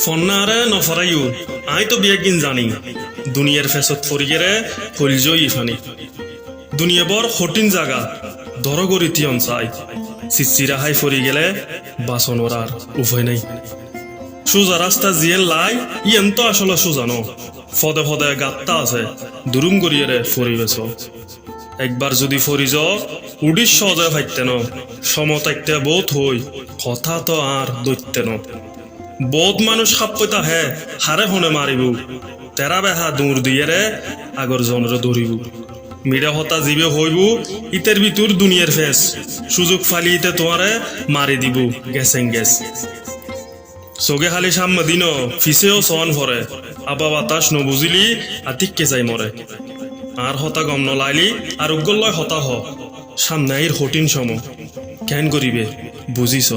ফন্নারে নফরাইও I তো বিয়ে কিন জানি। দুনিয়ার ফেসত ফরিগেরে ফলজই ইফানি। দুনিয়া বর কঠিন জাগা, দরগরি তিয়ান চাই। চিচিরা হাই ফরি গেলে বাসন ওরার উভয় নাই। সোজা রাস্তা জিয়েন লাই, ইয়েন তো আসলে সোজা ন ফদে ফদে গাত্তা আছে, দুরুম গড়িয়ে ফরিবেছ একবার যদি ফরিজ উডিস সহজে ফাইতে ন সমতাইতে বোধ হই, কথা তো আর দৈত্য বহুত মানুষ সাপ পইতা হে হারে হনে মারিব তেরা বেহা দূর দিয়ে রে আগর জনরে ধরিব মিরা হতা জিবে হইব ইতের ভিতর দুনিয়ার ফেস সুযোগ ফালি ইতে তোমারে মারি দিব গেছেন গেছ। চগে খালি সামনে দিন ফিসেও সন ভরে আবা বাতাস নবুজিলি, আতিককে যাই মরে আর হতা গম নলাইলি আর উগ্গলয় হতা হ। সামনে আইর হটিন সম। কেন করিবে বুজিছ?